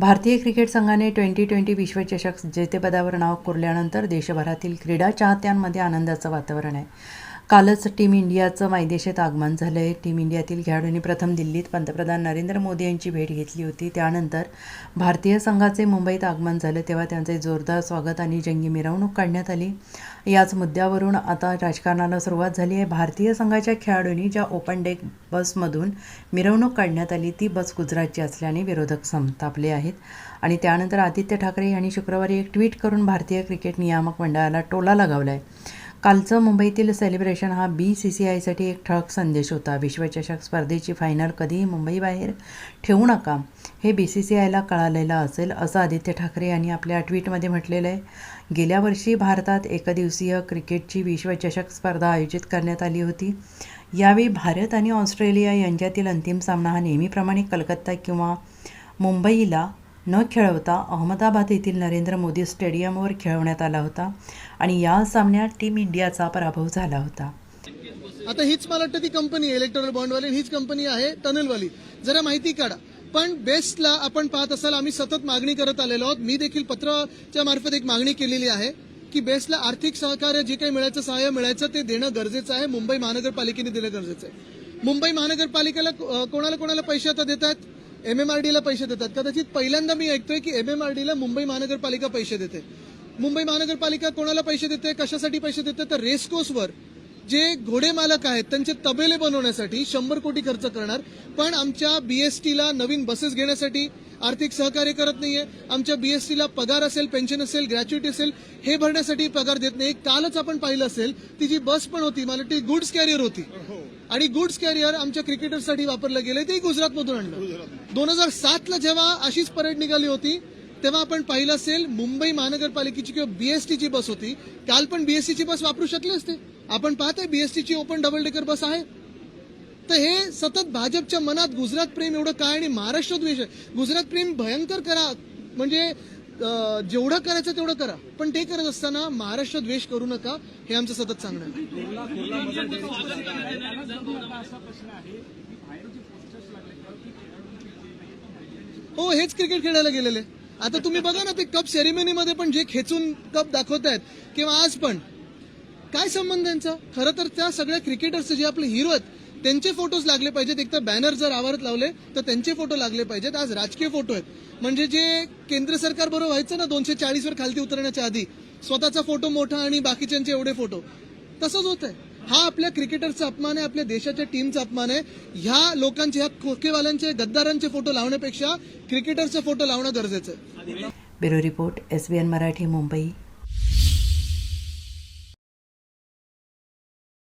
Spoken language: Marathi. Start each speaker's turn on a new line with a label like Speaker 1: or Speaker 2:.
Speaker 1: भारतीय क्रिकेट संघाने ट्वेंटी ट्वेंटी विश्वचषक जेतेपदावर नाव कोरल्यानंतर देशभरातील क्रीडा चाहत्यांमध्ये आनंदाचं वातावरण आहे. कालच टीम इंडियाचं मायदेशात आगमन झालं आहे टीम इंडियातील खेळाडूंनी प्रथम दिल्लीत पंतप्रधान नरेंद्र मोदी यांची भेट घेतली होती. त्यानंतर भारतीय संघाचे मुंबईत आगमन झालं तेव्हा त्यांचे जोरदार स्वागत आणि जंगी मिरवणूक काढण्यात आली. याच मुद्द्यावरून आता राजकारणाला सुरुवात झाली आहे. भारतीय संघाच्या खेळाडूंनी ज्या ओपन डेक बसमधून मिरवणूक काढण्यात आली ती बस गुजरातची असल्याने विरोधक संतापले आहेत. आणि त्यानंतर आदित्य ठाकरे यांनी शुक्रवारी एक ट्विट करून भारतीय क्रिकेट नियामक मंडळाला टोला लगावला आहे कालचं मुंबईतील सेलिब्रेशन हा बी सी सी आयसाठी एक ठळक संदेश होता. विश्वचषक स्पर्धेची फायनल कधीही मुंबईबाहेर ठेवू नका हे बी सी सी आयला कळालेलं असेल असं आदित्य ठाकरे यांनी आपल्या ट्विटमध्ये म्हटलेलं आहे. गेल्या वर्षी भारतात एकदिवसीय क्रिकेटची विश्वचषक स्पर्धा आयोजित करण्यात आली होती. यावेळी भारत आणि ऑस्ट्रेलिया यांच्यातील अंतिम सामना हा नेहमीप्रमाणे कलकत्ता किंवा मुंबईला न खेळवता अहमदाबाद येथील नरेंद्र मोदी स्टेडियमवर खेळवण्यात आला होता आणि या सामन्यात टीम इंडियाचा पराभव झाला होता.
Speaker 2: आता हीच मला वाटतं ती कंपनी इलेक्ट्रॉनिक बॉन्डवाली हीच कंपनी आहे टनलवाली जरा माहिती काढा. पण बेस्टला आपण पाहत असाल आम्ही सतत मागणी करत आलेलो आहोत. मी देखील पत्राच्या मार्फत एक मागणी केलेली आहे की बेस्टला आर्थिक सहकार्य जे काही मिळायचं सहाय्य मिळायचं ते देणं गरजेचं आहे. मुंबई महानगरपालिकेने देणं गरजेचं आहे. मुंबई महानगरपालिकेला कोणाला कोणाला पैसे आता देतात एमएमआरडीला पैसे देतात. कदाचित पहिल्यांदा मी ऐकतोय की एमएमआरडीला मुंबई महानगरपालिका पैसे देते. मुंबई महानगरपालिका कोणाला पैसे देते? कशासाठी पैसे देते? तर रेसकोर्सवर जे घोडे मालक आहेत त्यांचे तबेले बनवण्यासाठी शंभर कोटी खर्च करणार. पण आमच्या बीएसटीला नवीन बसेस घेण्यासाठी आर्थिक सहकार्य करत नाहीये. आमच्या बीएसटीला पगार असेल पेन्शन असेल ग्रॅच्युटी असेल हे भरण्यासाठी पगार देत नाही. कालच आपण पाहिलं असेल ती जी बस पण होती मला ती गुड्स कॅरियर होती. आणि गुड्स कॅरियर आमच्या क्रिकेटरसाठी वापरलं गेलं ते गुजरातमधून आणलं. दोन हजार सात ला जेव्हा अशीच परेड निघाली होती तेव्हा आपण पाहिलं असेल मुंबई महानगरपालिकेची किंवा बीएसटीची बस होती. काल पण बीएसटीची बस वापरू शकले असते. आपण पाहतोय बीएसटीची ओपन डबल डेकर बस आहे. तर हे सतत भाजपच्या मनात गुजरात प्रेम एवढं काय आणि महाराष्ट्र द्वेष आहे? गुजरात प्रेम भयंकर करा. म्हणजे जेवढं करायचं तेवढं करा. पण ते करत असताना महाराष्ट्र द्वेष करू नका हे आमचं सतत सांगणं आहे. हो हेच क्रिकेट खेळायला गेलेले. आता तुम्ही बघा ना ते कप सेरेमनीमध्ये पण जे खेचून कप दाखवतायत किंवा आज पण. काय संबंध त्यांचा खरं तर त्या सगळ्या क्रिकेटर्सचे जे आपले हिरो आहेत त्यांचे फोटोज लागले पाहिजेत. एक तर बॅनर जर आवारात लावले तर त्यांचे फोटो लागले पाहिजेत. आज राजकीय फोटो आहेत. म्हणजे जे केंद्र सरकार बरोबर व्हायचं ना दोनशे चाळीसवर खालती उतरण्याच्या आधी. स्वतःचा फोटो मोठा आणि बाकीच्यांचे एवढे फोटो. तसंच होत आहे. हा आपल्या क्रिकेटरचा अपमान आहे आपल्या देशाच्या टीमचा अपमान आहे. ह्या लोकांचे ह्या खोकेवाल्यांचे गद्दारांचे फोटो लावण्यापेक्षा क्रिकेटरचे फोटो लावणं गरजेचं आहे.
Speaker 1: Bureau report S B N Marathi Mumbai.